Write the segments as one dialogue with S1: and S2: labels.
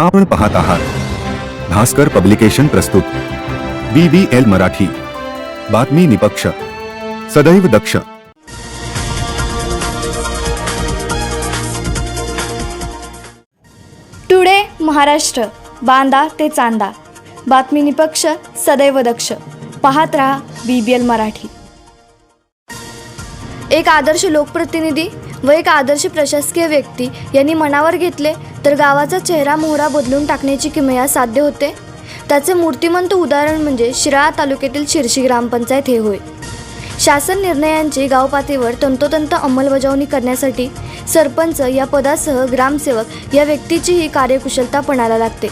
S1: आपण पाहत आहात. भास्कर पब्लिकेशन प्रस्तुत. B B L Marathi. बातमी निपक्ष. सदैव दक्ष.
S2: टुडे महाराष्ट्र. बांदा ते चांदा. बातमी निपक्ष सदैव दक्ष. पाहत रहा बी बी एल मराठी. एक आदर्श लोकप्रतिनिधी व एक आदर्श प्रशासकीय व्यक्ती यांनी मनावर घेतले तर गावाचा चेहरा मोहरा बदलून टाकण्याची किमया साध्य होते. त्याचे मूर्तिमंत उदाहरण म्हणजे शिराळा तालुक्यातील शिरशी ग्रामपंचायत हे होय. शासन निर्णयांची गावपातळीवर तंतोतंत अंमलबजावणी करण्यासाठी सरपंच या पदासह ग्रामसेवक या व्यक्तीचीही कार्यकुशलता पणाला लागते.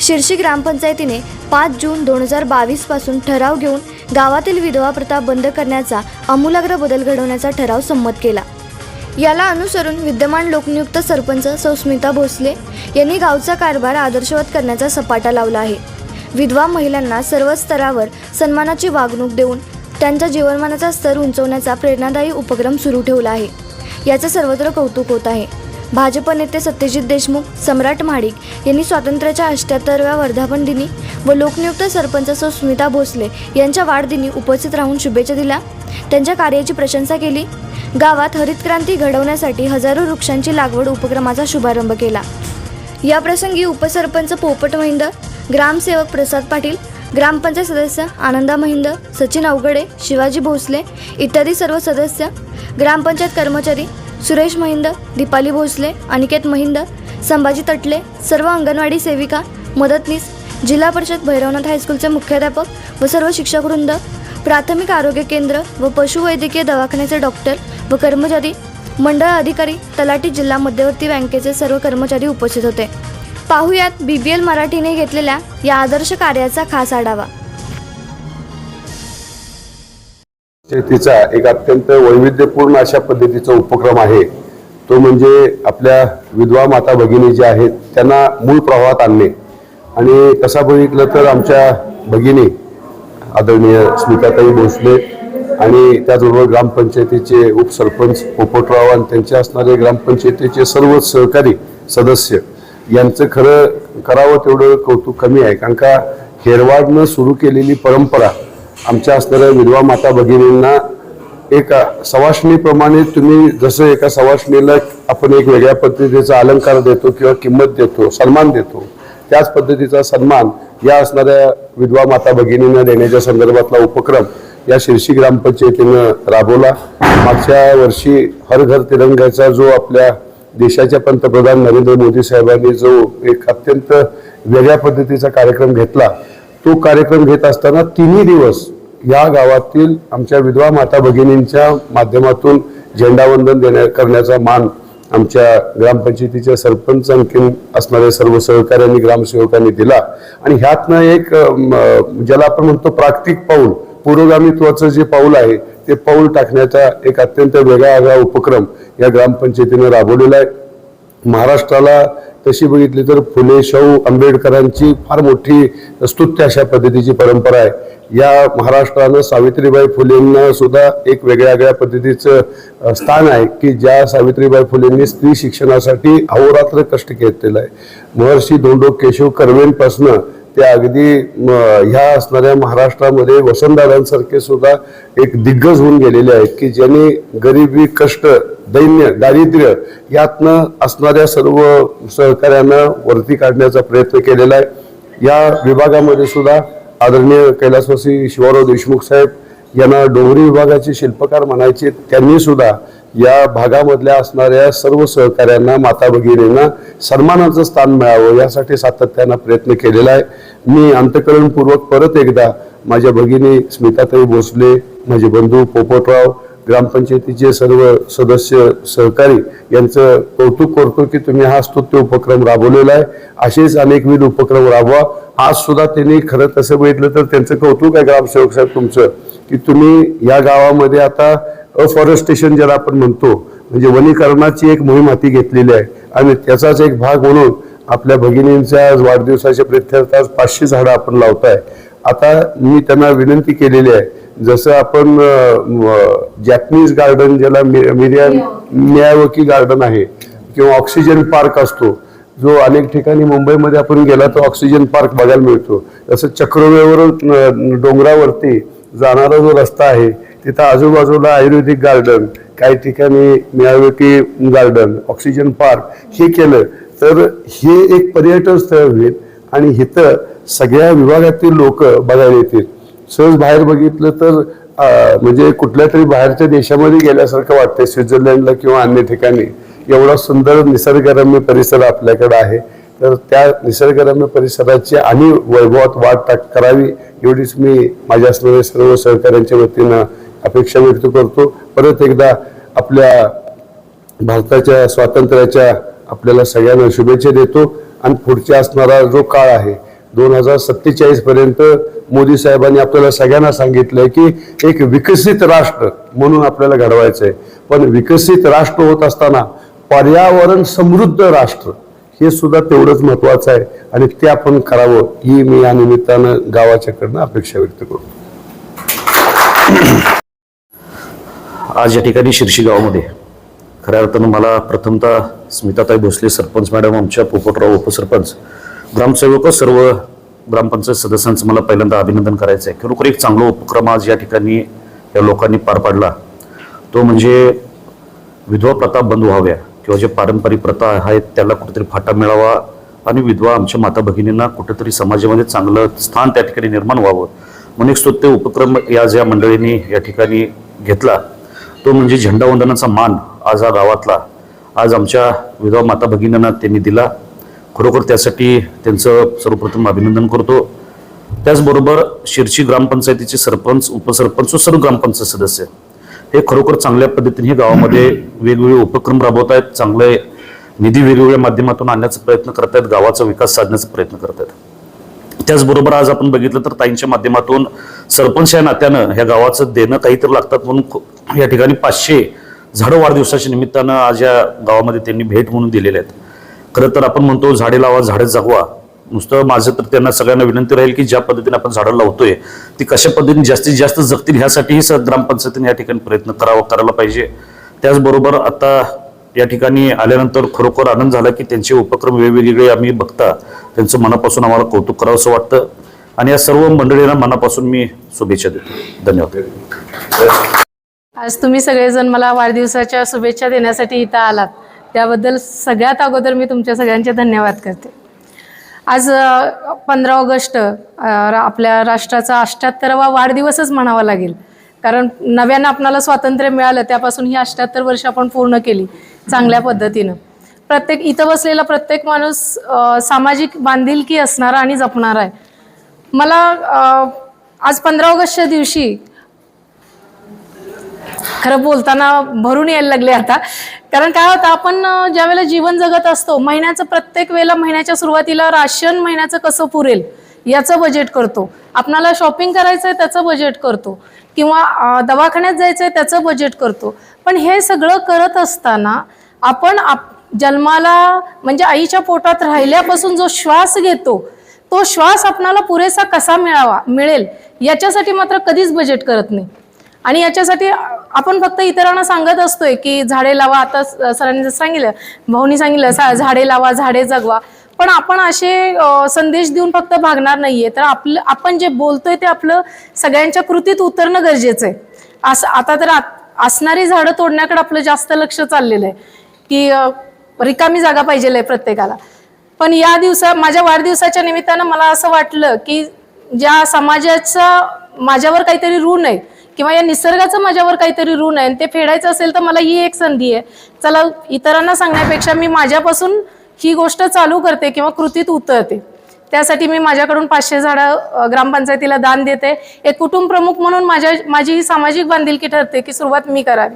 S2: शिर्शी ग्रामपंचायतीने पाच जून दोन हजार बावीसपासून ठराव घेऊन गावातील विधवा प्रथा बंद करण्याचा आमूलाग्र बदल घडवण्याचा ठराव संमत केला. याला अनुसरून विद्यमान लोकनियुक्त सरपंच सौस्मिता भोसले यांनी गावचा कारभार आदर्शवत करण्याचा सपाटा लावला आहे. विधवा महिलांना सर्व स्तरावर सन्मानाची वागणूक देऊन त्यांच्या जीवनमानाचा स्तर उंचवण्याचा प्रेरणादायी उपक्रम सुरू ठेवला आहे. याचं सर्वत्र कौतुक होत आहे. भाजप नेते सत्यजित देशमुख सम्राट महाडिक यांनी स्वातंत्र्याच्या अष्ट्याहत्तरव्या वर्धापन दिनी व लोकनियुक्त सरपंच सौ स्मिता भोसले यांच्या वाढदिनी उपस्थित राहून शुभेच्छा दिल्या. त्यांच्या कार्याची प्रशंसा केली. गावात हरित क्रांती घडवण्यासाठी हजारो वृक्षांची लागवड उपक्रमाचा शुभारंभ केला. या प्रसंगी उपसरपंच पोपट महिंद ग्रामसेवक प्रसाद पाटील ग्रामपंचायत सदस्य आनंदा महिंद सचिन अवगडे शिवाजी भोसले इत्यादी सर्व सदस्य ग्रामपंचायत कर्मचारी सुरेश महिंद दीपाली भोसले अनिकेत महिंद संभाजी तटले सर्व अंगणवाडी सेविका मदतनीस जिल्हा परिषद भैरवनाथ हायस्कूलचे मुख्याध्यापक व सर्व शिक्षकवृंद प्राथमिक आरोग्य केंद्र व पशुवैद्यकीय दवाखान्याचे डॉक्टर व कर्मचारी मंडळ अधिकारी तलाठी जिल्हा मध्यवर्ती बँकेचे सर्व कर्मचारी उपस्थित होते. पाहुयात बी बी एल मराठीने घेतलेल्या या आदर्श कार्याचा खास आढावा.
S3: शेतीचा एक अत्यंत वैविध्यपूर्ण अशा पद्धतीचा उपक्रम आहे. तो म्हणजे आपल्या विधवा माता भगिनी ज्या आहेत त्यांना मूळ प्रवाहात आणणे. आणि तसा बघितलं तर आमच्या भगिनी आदरणीय स्मिताताई भोसले आणि त्याचबरोबर ग्रामपंचायतीचे उपसरपंच पोपटराव आणि त्यांचे असणारे ग्रामपंचायतीचे सर्व सहकारी सदस्य यांचं खरं करावं तेवढं कौतुक कमी आहे. कारण का हेरवाडनं सुरू केलेली परंपरा आमच्या असणाऱ्या विधवा माता भगिनींना एका सवासणीप्रमाणे तुम्ही जसं एका सवासणीला आपण एक वेगळ्या पद्धतीचा अलंकार देतो किंवा किंमत देतो सन्मान देतो त्याच पद्धतीचा सन्मान या असणाऱ्या विधवा माता भगिनींना देण्याच्या संदर्भातला उपक्रम या शिर्शी ग्रामपंचायतीनं राबवला. मागच्या वर्षी हर घर तिरंगाचा जो आपल्या देशाच्या पंतप्रधान नरेंद्र मोदी साहेबांनी जो एक अत्यंत वेगळ्या पद्धतीचा कार्यक्रम घेतला तो कार्यक्रम घेत असताना तिन्ही दिवस या गावातील आमच्या विधवा माता भगिनींच्या माध्यमातून झेंडावंदन देण्या करण्याचा मान आमच्या ग्रामपंचायतीच्या सरपंच आणखीन असणाऱ्या सर्व सहकार्यांनी ग्रामसेवकांनी दिला. आणि ह्यातनं एक ज्याला आपण म्हणतो प्राक्तिक पाऊल पुरोगामित्वाचं जे पाऊल आहे ते पाऊल टाकण्याचा एक अत्यंत वेगळा वेगळा उपक्रम या ग्रामपंचायतीनं राबवलेला आहे. महाराष्ट्राला तशी बघितली तर फुले शाहू आंबेडकरांची फार मोठी स्तुत्य अशा पद्धतीची परंपरा आहे. या महाराष्ट्रानं सावित्रीबाई फुलेंना सुद्धा एक वेगळ्या वेगळ्या पद्धतीचं स्थान आहे की ज्या सावित्रीबाई फुलेंनी स्त्री शिक्षणासाठी अहोरात्र कष्ट घेतलेलं आहे. महर्षी धोंडो केशव कर्वेंपासनं ते अगदी म, ह्या असणाऱ्या महाराष्ट्रामध्ये वसंतदादांसारखे सुद्धा एक दिग्गज होऊन गेलेले आहेत की ज्यांनी गरिबी कष्ट दैन्य दारिद्र्य यातनं असणाऱ्या सर्व सहकाऱ्यांना वरती काढण्याचा प्रयत्न केलेला आहे. या विभागामध्ये सुद्धा आदरणीय कैलासवासी शिवाराव देशमुख साहेब यांना डोंगरी विभागाचे शिल्पकार म्हणायचे त्यांनी सुद्धा या भागामधल्या असणाऱ्या सर्व सहकाऱ्यांना माता भगिनींना सन्मानाचं स्थान मिळावं यासाठी सातत्यानं प्रयत्न केलेला आहे. मी अंतकरणपूर्वक परत एकदा माझ्या भगिनी स्मिताताई भोसले माझे बंधू पोपटराव ग्रामपंचायतीचे सर्व सदस्य सहकारी यांचं कौतुक करतो की तुम्ही हा स्तुत्य उपक्रम राबवलेला आहे. असेच अनेकविध उपक्रम राबवा. आज सुद्धा त्यांनी खरं तसं बघितलं तर त्यांचं कौतुक आहे ग्रामसेवक साहेब तुमचं की तुम्ही या गावामध्ये आता अफॉरेस्टेशन ज्याला आपण म्हणतो म्हणजे वनीकरणाची एक मोहीम हाती घेतलेली आहे. आणि त्याचाच एक भाग म्हणून आपल्या भगिनींच्या आज वाढदिवसाच्या प्रित्यर्थ आज पाचशे झाडं आपण लावताय. आता मी त्यांना विनंती केलेली आहे जसं आपण जॅपनीज गार्डन ज्याला मिरिया मियावकी गार्डन आहे किंवा ऑक्सिजन पार्क असतो जो अनेक ठिकाणी मुंबईमध्ये आपण गेला तर ऑक्सिजन पार्क बघायला मिळतो. तसं चक्रवेवर डोंगरावरती जाणारा जो रस्ता आहे तिथं आजूबाजूला आयुर्वेदिक गार्डन काही ठिकाणी मियावकी गार्डन ऑक्सिजन पार्क हे केलं. तर हे एक पर्यटन स्थळ होईल. आणि इथं सगळ्या विभागातील लोक बघायला येतील. सहज बाहेर बघितलं तर म्हणजे कुठल्या तरी बाहेरच्या देशामध्ये गेल्यासारखं वाटतंय स्वित्झर्लंडला किंवा अन्य ठिकाणी. एवढा सुंदर निसर्गरम्य परिसर आपल्याकडे आहे. तर त्या निसर्गरम्य परिसराची आणि वैभवात वाढ टाक करावी एवढीच मी माझ्या असणाऱ्या सर्व सहकाऱ्यांच्या वतीनं अपेक्षा व्यक्त करतो. परत एकदा आपल्या भारताच्या स्वातंत्र्याच्या आपल्याला सगळ्यांना शुभेच्छा देतो. आणि पुढच्या असणारा जो काळ आहे दोन हजार सत्तेचाळीस पर्यंत मोदी साहेबांनी आपल्याला सगळ्यांना सांगितलंय की एक विकसित राष्ट्र म्हणून आपल्याला घडवायचं आहे पण विकसित राष्ट्र होत असताना पर्यावरण समृद्ध राष्ट्र हे सुद्धा तेवढंच महत्वाचं आहे. आणि ते आपण करावं ही मी या निमित्तानं गावाच्याकडनं अपेक्षा व्यक्त करू
S4: आज या ठिकाणी शिर्शी गावामध्ये. खऱ्या अर्थानं मला प्रथमतः स्मिताताई भोसले सरपंच मॅडम आमच्या पोपटराव उपसरपंच ग्रामसेवक सर्व ग्रामपंचायत सदस्यांचं मला पहिल्यांदा अभिनंदन करायचं आहे खरोखर एक चांगला उपक्रम आज या ठिकाणी या लोकांनी पार पाडला. तो म्हणजे विधवा प्रथा बंद व्हाव्या किंवा जे पारंपरिक प्रथा आहेत त्याला कुठेतरी फाटा मिळावा आणि विधवा आमच्या माता भगिनींना कुठेतरी समाजामध्ये चांगलं स्थान त्या ठिकाणी निर्माण व्हावं. म्हणून एक स्तुत्य उपक्रम या ज्या मंडळींनी या ठिकाणी घेतला. तो म्हणजे झेंडावंदनाचा मान आज हा गावातला आज आमच्या विधवा माता भगिनींना त्यांनी दिला. खरोखर त्यासाठी त्यांचं सर्वप्रथम अभिनंदन करतो. त्याचबरोबर शिर्शी ग्रामपंचायतीचे सरपंच उपसरपंच व सर्व ग्रामपंचायत सदस्य. हे खरोखर चांगल्या पद्धतीने गावामध्ये वेगवेगळे उपक्रम राबवत आहेत. चांगले निधी वेगवेगळ्या माध्यमातून आणण्याचा प्रयत्न करत आहेत. गावाचा विकास साधण्याचा प्रयत्न करत आहेत. त्याचबरोबर आज आपण बघितलं तर ताईंच्या माध्यमातून सरपंच या नात्यानं ह्या गावाचं देणं काहीतरी लागतात म्हणून खू- या ठिकाणी पाचशे झाडं वाढदिवसाच्या निमित्तानं आज या गावामध्ये त्यांनी भेट म्हणून दिलेले आहेत. खरं तर आपण म्हणतो झाडे लावा झाडे जगवा. नुसतं माझं तर त्यांना सगळ्यांना विनंती राहील की ज्या पद्धतीने आपण झाडं लावतोय ती कशा पद्धतीने जास्तीत जास्त जगतील ह्यासाठीही सर ग्रामपंचायतीने या ठिकाणी प्रयत्न करावा करायला पाहिजे. त्याचबरोबर आता या ठिकाणी आल्यानंतर खरोखर आनंद झाला की त्यांचे उपक्रम वेगवेगळे आम्ही बघता. त्यांचं मनापासून आम्हाला कौतुक करावंसं वाटतं. आणि या सर्व मंडळींना मनापासून मी शुभेच्छा देतो. धन्यवाद.
S5: आज तुम्ही सगळेजण मला वाढदिवसाच्या शुभेच्छा देण्यासाठी इथं आलात. त्याबद्दल सगळ्यात अगोदर मी तुमच्या सगळ्यांचे धन्यवाद करते. आज पंधरा ऑगस्ट रा- आपल्या राष्ट्राचा अष्ट्याहत्तरावा वाढदिवसच म्हणावा लागेल. कारण नव्यानं आपणाला स्वातंत्र्य मिळालं त्यापासून ही अष्ट्याहत्तर वर्ष आपण पूर्ण केली चांगल्या पद्धतीनं. प्रत्येक इथं बसलेला प्रत्येक माणूस सामाजिक बांधिलकी असणारा आणि जपणारा आहे. मला आज पंधरा ऑगस्टच्या दिवशी खरं बोलताना भरून यायला लागले आता. कारण काय होतं आपण ज्या वेळेला जीवन जगत असतो महिन्याचं प्रत्येक वेळेला महिन्याच्या सुरुवातीला राशन महिन्याचं कसं पुरेल याचं बजेट करतो. आपणाला शॉपिंग करायचं आहे त्याचं बजेट करतो. किंवा दवाखान्यात जायचं आहे त्याचं बजेट करतो. पण हे सगळं करत असताना आपण आप जन्माला म्हणजे आईच्या पोटात राहिल्यापासून जो श्वास घेतो तो श्वास आपणाला पुरेसा कसा मिळावा मिळेल याच्यासाठी मात्र कधीच बजेट करत नाही. आणि याच्यासाठी आपण फक्त इतरांना सांगत असतोय की झाडे लावा. आता सरांनी जसं सांगितलं भाऊनी सांगितलं सा- झाडे लावा झाडे जगवा. पण आपण असे संदेश देऊन फक्त भागणार नाहीये. तर आपलं आपण जे बोलतोय ते आपलं सगळ्यांच्या कृतीत उतरणं गरजेचं आहे. असं आता तर आत- असणारी झाडं तोडण्याकडे आपलं जास्त लक्ष चाललेलं आहे. की रिकामी जागा पाहिजे आहे प्रत्येकाला. पण या दिवसा माझ्या वाढदिवसाच्या निमित्तानं मला असं वाटलं की ज्या समाजाचं माझ्यावर काहीतरी ऋण आहे किंवा या निसर्गाचं माझ्यावर काहीतरी ऋण आहे आणि ते फेडायचं असेल तर मला ही एक संधी आहे. चला इतरांना सांगण्यापेक्षा मी माझ्यापासून ही गोष्ट चालू करते किंवा कृतीत उतरते. त्यासाठी मी माझ्याकडून पाचशे झाडं ग्रामपंचायतीला दान देते. एक कुटुंब प्रमुख म्हणून माझ्या माझी ही सामाजिक बांधिलकी ठरते की सुरुवात मी करावी.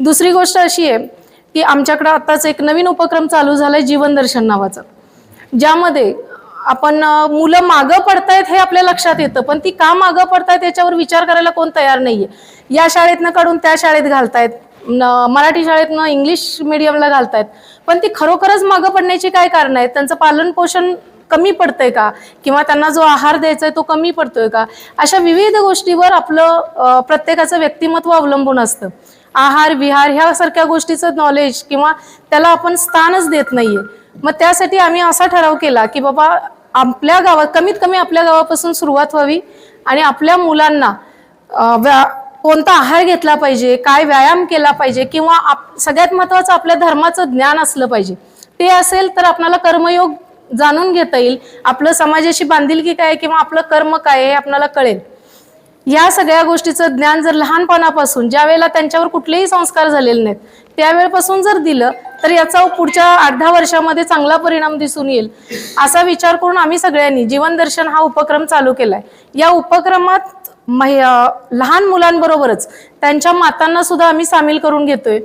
S5: दुसरी गोष्ट अशी आहे की आमच्याकडं आत्ताच एक नवीन उपक्रम चालू झालाय जीवन दर्शन नावाचं. ज्यामध्ये आपण मुलं मागं पडतायत हे आपल्या लक्षात येतं पण ती का मागं पडतायत याच्यावर विचार करायला कोण तयार नाहीये. या शाळेतनं काढून त्या शाळेत घालतायत न- मराठी शाळेतनं इंग्लिश मिडियमला घालतायत पण ती खरोखरच मागं पडण्याची काय कारण आहेत? त्यांचं पालन पोषण कमी पडतंय का? किंवा त्यांना जो आहार द्यायचा आहे तो कमी पडतोय का? अशा विविध गोष्टीवर आपलं प्रत्येकाचं व्यक्तिमत्व अवलंबून असतं. आहार विहार ह्यासारख्या गोष्टीचं नॉलेज किंवा त्याला आपण स्थानच देत नाहीये. मग त्यासाठी आम्ही असा ठराव केला की बाबा आपल्या गावात कमीत कमी आपल्या गावापासून सुरुवात व्हावी आणि आपल्या मुलांना व्या- कोणता आहार घेतला पाहिजे काय व्यायाम केला पाहिजे किंवा आप सगळ्यात महत्त्वाचं आपल्या धर्माचं ज्ञान असलं पाहिजे. ते असेल तर आपल्याला कर्मयोग जाणून घेता येईल. आपलं समाजाशी बांधिलकी काय किंवा आपलं कर्म काय आहे हे आपल्याला कळेल. या सगळ्या गोष्टीचं ज्ञान जर लहानपणापासून ज्या वेळेला त्यांच्यावर कुठलेही संस्कार झालेले नाहीत त्यावेळेपासून जर दिलं तर याचा पुढच्या आठ दहा वर्षामध्ये चांगला परिणाम दिसून येईल. असा विचार करून आम्ही सगळ्यांनी जीवनदर्शन हा उपक्रम चालू केलाय. या उपक्रमात लहान मुलांबरोबरच त्यांच्या मातांना सुद्धा आम्ही सामील करून घेतोय.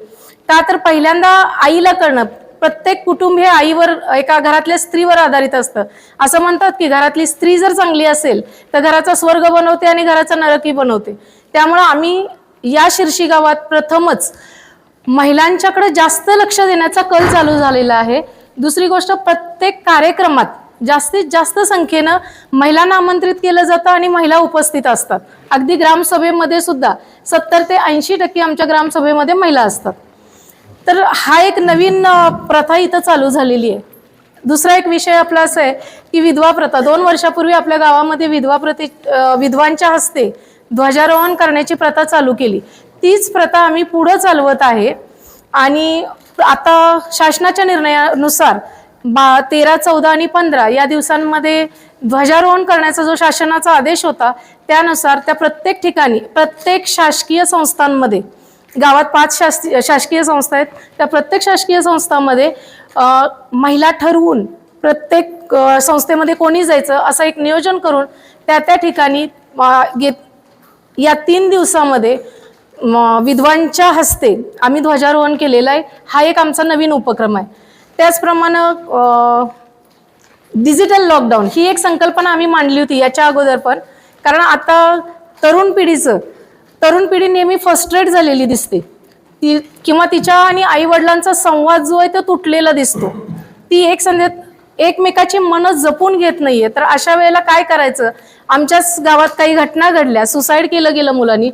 S5: का तर पहिल्यांदा आईला करणं प्रत्येक कुटुंब हे आईवर एका घरातल्या स्त्रीवर आधारित असतं. असं म्हणतात की घरातली स्त्री जर चांगली असेल तर घराचा स्वर्ग बनवते आणि घराचा नरकी बनवते. त्यामुळं आम्ही या शिर्षी गावात प्रथमच महिलांच्याकडे जास्त लक्ष देण्याचा कल चालू झालेला आहे. दुसरी गोष्ट प्रत्येक कार्यक्रमात जास्तीत जास्त संख्येनं महिलांना आमंत्रित केलं जातं आणि महिला उपस्थित असतात. अगदी ग्रामसभेमध्ये सुद्धा सत्तर ते ऐंशी टक्के आमच्या ग्रामसभेमध्ये महिला असतात. तर हा एक नवीन प्रथा इथं चालू झालेली आहे. दुसरा एक विषय आपला असा आहे की विधवा प्रथा. दोन वर्षापूर्वी आपल्या गावामध्ये विधवा प्रति विधवांच्या हस्ते ध्वजारोहण करण्याची प्रथा चालू केली. तीच प्रथा आम्ही पुढं चालवत आहे. आणि आता शासनाच्या निर्णयानुसार बा तेरा चौदा आणि पंधरा या दिवसांमध्ये ध्वजारोहण करण्याचा जो शासनाचा आदेश होता त्यानुसार त्या प्रत्येक ठिकाणी प्रत्येक शासकीय संस्थांमध्ये गावात पाच शासकीय शासकीय संस्था आहेत त्या प्रत्येक शासकीय संस्थांमध्ये महिला ठरवून प्रत्येक संस्थेमध्ये कोणी जायचं असं एक नियोजन करून त्या त्या ठिकाणी गे- या तीन दिवसामध्ये विद्वांच्या हस्ते आम्ही ध्वजारोहण केलेलं आहे. हा एक आमचा नवीन उपक्रम आहे. त्याचप्रमाणे डिजिटल लॉकडाऊन ही एक संकल्पना आम्ही मांडली होती याच्या अगोदर पण. कारण आता तरुण पिढीचं तरुण पिढी नेहमी फस्ट्रेट झालेली दिसते. ती किंवा तिच्या आणि आईवडिलांचा संवाद जो आहे तो तुटलेला दिसतो. ती एक संध्या एकमेकाची मनं जपून घेत नाहीये. तर अशा वेळेला काय करायचं? आमच्याच गावात काही घटना घडल्या. सुसाईड केलं गेलं मुलांनी.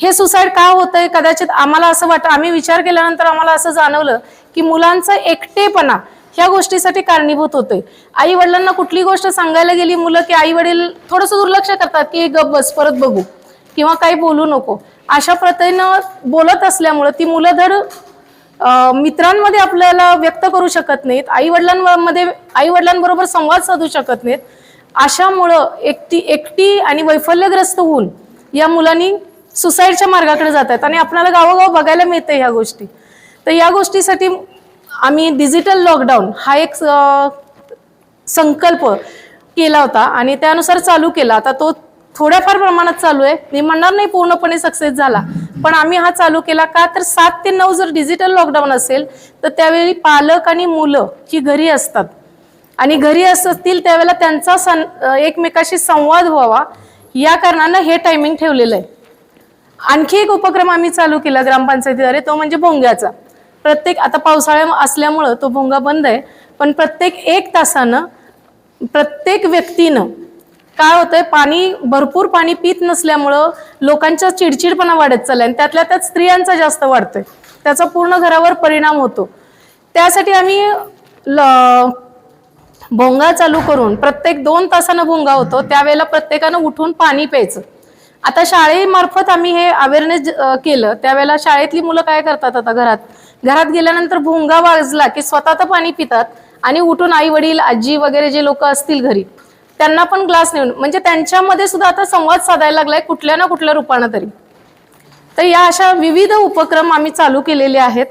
S5: हे सुसाईड का होतंय? कदाचित आम्हाला असं वाटतं. आम्ही विचार केल्यानंतर आम्हाला असं जाणवलं की मुलांचा एकटेपणा ह्या गोष्टीसाठी कारणीभूत होतोय. आई वडिलांना कुठली गोष्ट सांगायला गेली मुलं की आई वडील थोडंसं दुर्लक्ष करतात की गप बस परत बघू किंवा काही बोलू नको. अशा प्रतीनं बोलत असल्यामुळं ती मुलं धड मित्रांमध्ये आपल्याला व्यक्त करू शकत नाहीत. आई वडिलांमध्ये आई वडिलांबरोबर संवाद साधू शकत नाहीत. अशामुळं एकटी एकटी आणि वैफल्यग्रस्त होऊन या मुलांनी सुसाईडच्या मार्गाकडे जात आहेत आणि आपल्याला गावोगाव बघायला मिळते ह्या गोष्टी. तर या गोष्टीसाठी आम्ही डिजिटल लॉकडाऊन हा एक संकल्प केला होता आणि त्यानुसार चालू केला. आता तो थोड्याफार प्रमाणात चालू आहे. मी म्हणणार नाही पूर्णपणे सक्सेस झाला. पण आम्ही हा चालू केला का तर सात ते नऊ जर डिजिटल लॉकडाऊन असेल तर त्यावेळी पालक आणि मुलं ही घरी असतात. आणि घरी असतील त्यावेळेला त्यांचा सं एकमेकाशी संवाद व्हावा. या कारणानं हे टायमिंग ठेवलेलं आहे. आणखी एक उपक्रम आम्ही चालू केला ग्रामपंचायतीद्वारे तो म्हणजे भोंग्याचा. प्रत्येक आता पावसाळ्या असल्यामुळं तो भोंगा बंद आहे पण प्रत्येक एक तासानं प्रत्येक व्यक्तीनं काय होतंय पाणी भरपूर पाणी पित नसल्यामुळं लोकांचा चिडचिडपणा वाढत चालला आणि त्यातल्या त्यात स्त्रियांचा जास्त वाढतोय. त्याचा पूर्ण घरावर परिणाम होतो. त्यासाठी आम्ही ल भोंगा चालू करून प्रत्येक दोन तासानं भोंगा होतो त्यावेळेला प्रत्येकानं उठून पाणी प्यायचं. आता शाळेमार्फत आम्ही हे अवेअरनेस केलं. त्यावेळेला शाळेतली मुलं काय करतात आता घरात? घरात गेल्यानंतर भोंगा वाजला की स्वतः तर पाणी पितात आणि उठून आई वडील आजी वगैरे जे लोक असतील घरी त्यांना पण ग्लास नेऊन म्हणजे त्यांच्यामध्ये सुद्धा आता संवाद साधायला लागलाय कुठल्या ना कुठल्या रूपानं तरी. तर या अशा विविध उपक्रम आम्ही चालू केलेले आहेत.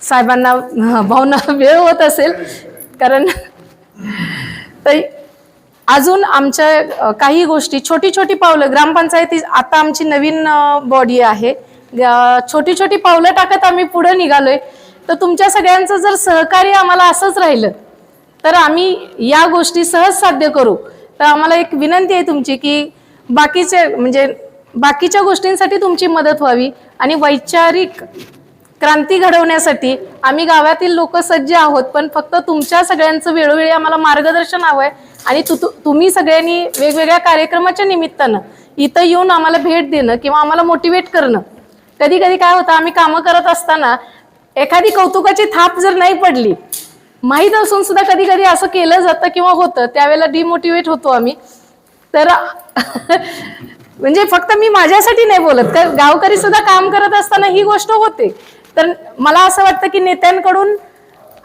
S5: साहेबांना भावना वेळ होत असेल कारण तर अजून आमच्या काही गोष्टी छोटी छोटी पावलं ग्रामपंचायती आता आमची नवीन बॉडी आहे. छोटी छोटी पावलं टाकत आम्ही पुढे निघालोय. तर तुमच्या सगळ्यांचं जर सहकार्य आम्हाला असंच राहिलं तर आम्ही या गोष्टी सहज साध्य करू. तर आम्हाला एक विनंती आहे तुमची की बाकीचे म्हणजे बाकीच्या गोष्टींसाठी तुमची मदत व्हावी आणि वैचारिक क्रांती घडवण्यासाठी आम्ही गावातील लोक सज्ज आहोत पण फक्त तुमच्या सगळ्यांचं वेळोवेळी आम्हाला मार्गदर्शन हवं आहे आणि तु तुम्ही सगळ्यांनी वेगवेगळ्या कार्यक्रमाच्या निमित्तानं इथं येऊन आम्हाला भेट देणं किंवा आम्हाला मोटिवेट करणं. कधी कधी काय होतं आम्ही कामं करत असताना एखादी कौतुकाची थाप जर नाही पडली माहीत असून सुद्धा कधी कधी असं केलं जातं किंवा होतं त्यावेळेला डिमोटिवेट होतो आम्ही. तर म्हणजे फक्त मी माझ्यासाठी नाही बोलत तर गावकरी सुद्धा काम करत असताना ही गोष्ट होते. तर मला असं वाटतं की नेत्यांकडून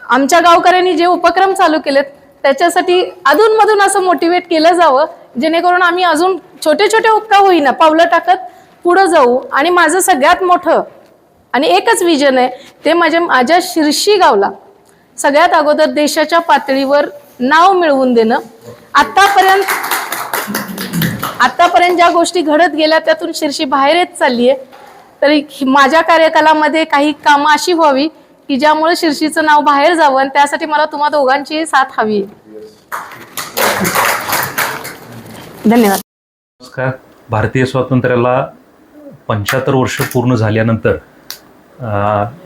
S5: आमच्या गावकऱ्यांनी जे उपक्रम चालू केलेत त्याच्यासाठी अधूनमधून असं मोटिवेट केलं जावं जेणेकरून आम्ही अजून छोटे छोटे उपका होईना पावलं टाकत पुढं जाऊ. आणि माझं सगळ्यात मोठं आणि एकच विजन आहे ते माझ्या माझ्या शिरशी गावला. सगळ्यात अगोदर देशाच्या पातळीवर नाव मिळवून देणं. आत्तापर्यंत आत्तापर्यंत ज्या गोष्टी घडत गेल्या त्यातून शिरशी बाहेर येत चालली आहे तरी माझ्या कार्यकालामध्ये काही कामं अशी व्हावी की ज्यामुळे शिरशीचं नाव बाहेर जावं आणि त्यासाठी मला तुम्हा दोघांची साथ हवी धन्यवाद.
S6: नमस्कार. भारतीय स्वातंत्र्याला पंच्याहत्तर वर्ष पूर्ण झाल्यानंतर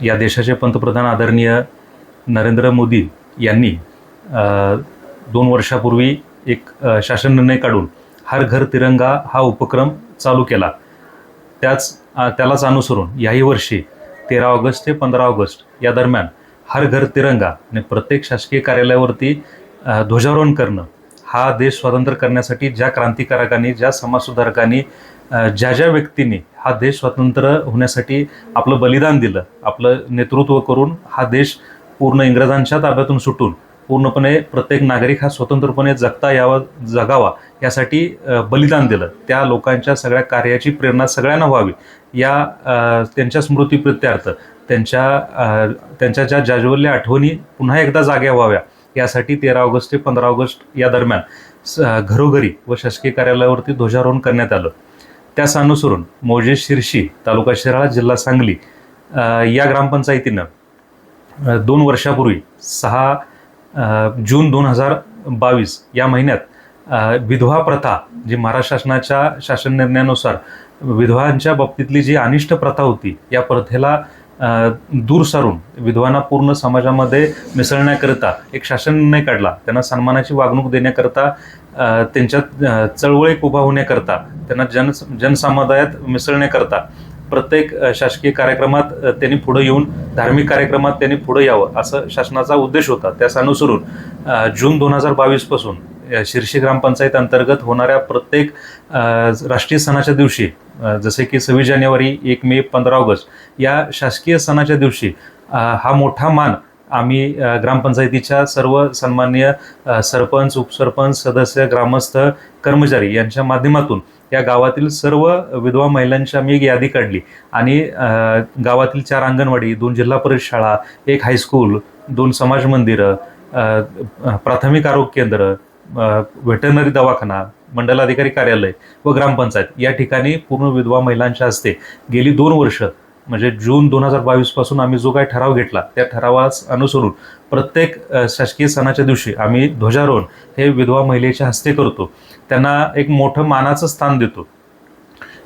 S6: या देशाचे पंतप्रधान आदरणीय नरेंद्र मोदी यांनी दोन वर्षापूर्वी एक शासन निर्णय काढून हर घर तिरंगा हा उपक्रम चालू केला. त्याच त्यालाच अनुसरून याही वर्षी तेरा ऑगस्ट ते पंधरा ऑगस्ट या दरम्यान हर घर तिरंगा आणि प्रत्येक शासकीय कार्यालयावरती ध्वजारोहण करणं हा देश स्वतंत्र करण्यासाठी ज्या क्रांतिकारकांनी ज्या समाजसुधारकांनी ज्या ज्या व्यक्तींनी हा देश स्वतंत्र होण्यासाठी आपलं बलिदान दिलं आपलं नेतृत्व करून हा देश पूर्ण इंग्रजांच्या ताब्यातून सुटून पूर्णपणे प्रत्येक नागरिक हा स्वतंत्रपणे जगता यावा जगावा यासाठी बलिदान दिलं. त्या लोकांच्या सगळ्या कार्याची प्रेरणा सगळ्यांना व्हावी. या त्यांच्या स्मृतीप्रित्यार्थ त्यांच्या त्यांच्या ज्या जाज्वल्य आठवणी पुन्हा एकदा जाग्या व्हाव्या यासाठी तेरा ऑगस्ट ते पंधरा ऑगस्ट या दरम्यान स- घरोघरी व शासकीय कार्यालयावरती ध्वजारोहण करण्यात आलं. त्यास अनुसरून मौजे शिरशी तालुका शिराळा जिल्हा सांगली या ग्रामपंचायतीनं दोन वर्षापूर्वी सहा जून दोन हजार बावीस या महिन्यात विधवा प्रथा जी महाराष्ट्र शासनाच्या शासन निर्णयानुसार विधवांच्या बाबतीतली जी अनिष्ट प्रथा होती या प्रथेला दूर सारून विधवांना पूर्ण समाजामध्ये मिसळण्याकरिता एक शासन नाही काढला. त्यांना सन्मानाची वागणूक देण्याकरता त्यांच्या त्यांच्यात चळवळीक उभा होण्याकरता त्यांना जन जनसमुदायात मिसळण्याकरता प्रत्येक शासकीय कार्यक्रमात त्यांनी पुढे येऊन धार्मिक कार्यक्रमात त्यांनी पुढे यावं असं शासनाचा उद्देश होता. त्यास अनुसरून जून दोन हजार बावीसपासून शिर्शी ग्रामपंचायत अंतर्गत होणाऱ्या प्रत्येक राष्ट्रीय सणाच्या दिवशी जसे की सव्वीस जानेवारी एक मे पंधरा ऑगस्ट या शासकीय सणाच्या दिवशी हा मोठा मान आम्ही ग्रामपंचायतीच्या सर्व सन्माननीय सरपंच उपसरपंच सदस्य ग्रामस्थ कर्मचारी यांच्या माध्यमातून या गावातील सर्व विधवा महिलांची आम्ही एक यादी काढली. आणि गावातील चार अंगणवाडी दोन जिल्हा परिषद शाळा एक हायस्कूल दोन समाज मंदिरं प्राथमिक आरोग्य केंद्र व्हेटरनरी दवाखाना मंडलाधिकारी कार्यालय व ग्रामपंचायत या ठिकाणी पूर्ण विधवा महिलांच्या हस्ते गेली दोन वर्ष म्हणजे जून दोन हजार बावीसपासून आम्ही जो काही ठराव घेतला त्या ठरावास अनुसरून प्रत्येक शासकीय सणाच्या दिवशी आम्ही ध्वजारोहण हे विधवा महिलेच्या हस्ते करतो. त्यांना एक मोठं मानाचं स्थान देतो.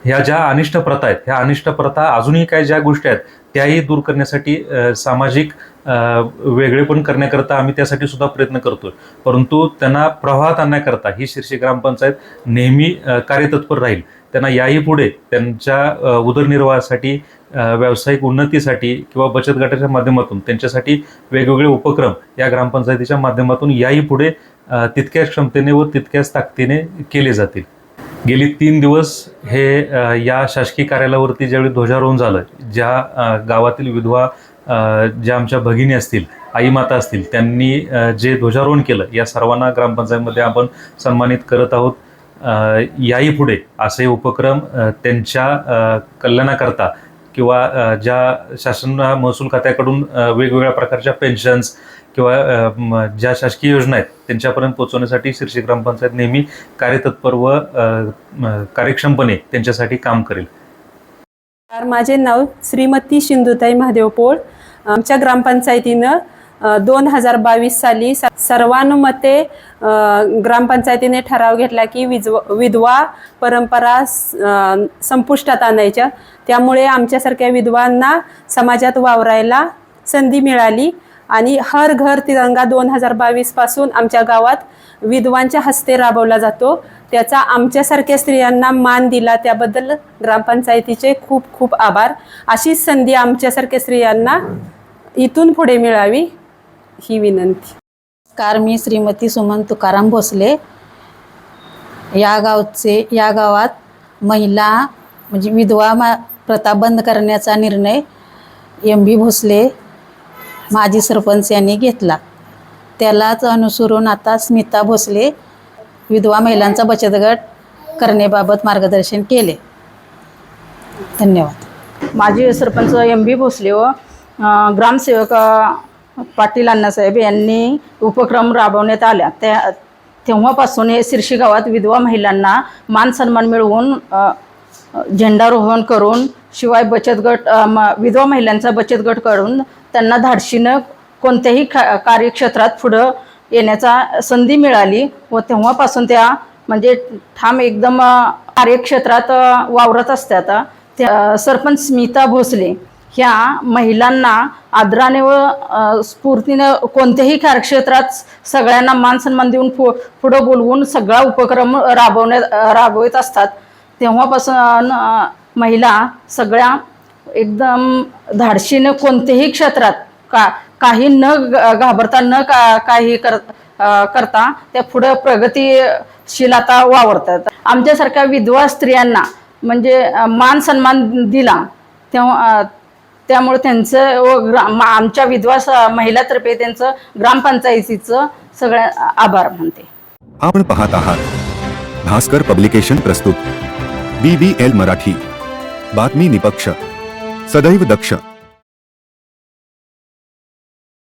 S6: ह्या ज्या अनिष्ट प्रथा आहेत ह्या अनिष्ट प्रथा अजूनही काही ज्या गोष्टी आहेत त्याही दूर करण्यासाठी सामाजिक वेगळेपण करण्याकरता आम्ही त्यासाठी सुद्धा प्रयत्न करतोय. परंतु त्यांना प्रवाहात आणण्याकरता ही शिर्षी ग्रामपंचायत नेहमी कार्यतत्पर राहील. त्यांना याही पुढे त्यांच्या उदरनिर्वाहासाठी व्यावसायिक उन्नतीसाठी किंवा बचत गटाच्या माध्यमातून त्यांच्यासाठी वेगवेगळे उपक्रम या ग्रामपंचायतीच्या माध्यमातून याही पुढे तितक्याच क्षमतेने व तितक्याच ताकदीने केले जातील. गेली तीन दिवस हे या शासकीय कार्यालयावरती ज्यावेळी ध्वजारोहण झालं ज्या गावातील विधवा ज्या आमच्या भगिनी असतील आई माता असतील त्यांनी जे ध्वजारोहण केलं या सर्वांना ग्रामपंचायतमध्ये आपण सन्मानित करत आहोत. याही पुढे असे उपक्रम त्यांच्या कल्याणाकरता किंवा ज्या शासन महसूल खात्याकडून वेगवेगळ्या प्रकारच्या पेन्शन्स किंवा ज्या शासकीय योजना आहेत त्यांच्यापर्यंत पोहोचवण्यासाठी शिर्षी ग्रामपंचायत नेहमी कार्यतत्पर व कार्यक्षमपणे त्यांच्यासाठी काम करेल.
S7: माझे नाव श्रीमती सिंधुताई महादेव पोळ आमच्या ग्रामपंचायतीनं दोन हजार बावीस साली सर्वानुमते ग्रामपंचायतीने ठराव घेतला की विजव विधवा परंपरा संपुष्टात आणायच्या. त्यामुळे आमच्यासारख्या विधवांना समाजात वावरायला संधी मिळाली. आणि हर घर तिरंगा दोन हजार बावीसपासून आमच्या गावात विधवांच्या हस्ते राबवला जातो. त्याचा आमच्यासारख्या स्त्रियांना मान दिला त्याबद्दल ग्रामपंचायतीचे खूप खूप आभार. अशीच संधी आमच्यासारख्या स्त्रियांना इथून पुढे मिळावी ही विनंती.
S8: कार मी श्रीमती सुमन तुकाराम भोसले. या गावचे या गावात महिला म्हणजे विधवा मा प्रथा बंद करण्याचा निर्णय एम बी भोसले माजी सरपंच यांनी घेतला. त्यालाच अनुसरून आता स्मिता भोसले विधवा महिलांचा बचत गट करण्याबाबत मार्गदर्शन केले. धन्यवाद.
S9: माजी सरपंच एम बी भोसले व ग्रामसेवक पाटील अण्णासाहेब यांनी उपक्रम राबवण्यात आल्या त्या तेव्हापासून हे शिर्शी गावात विधवा महिलांना मान सन्मान मिळवून झेंडारोहण करून शिवाय बचत गट म- विधवा महिलांचा बचत गट करून त्यांना धाडशीनं कोणत्याही खा कार्यक्षेत्रात पुढं येण्याचा संधी मिळाली व तेव्हापासून त्या म्हणजे ठाम एकदम कार्यक्षेत्रात वावरत असतात. त्या सरपंच स्मिता भोसले ह्या महिलांना आदराने व स्फूर्तीनं कोणत्याही कार्यक्षेत्रात सगळ्यांना मान सन्मान देऊन पु पुढं बोलवून सगळा उपक्रम राबवण्यात राबवत असतात. तेव्हापासून महिला सगळ्या एकदम धाडशीनं कोणत्याही क्षेत्रात का काही न घाबरता न का काही कर करता त्या पुढं प्रगतीशील आता वावरतात. आमच्यासारख्या विधवा स्त्रियांना म्हणजे मान सन्मान दिला तेव्हा त्यामुळे त्यांचं व ग्रा आमच्या विधवा महिलातर्फे त्यांचं ग्रामपंचायतीचं सगळ्या आभार मानते
S1: आपण पाहत आहात. भास्कर पब्लिकेशन प्रस्तुत. B B L Marathi. बातमी निपक्ष. सदैव दक्ष.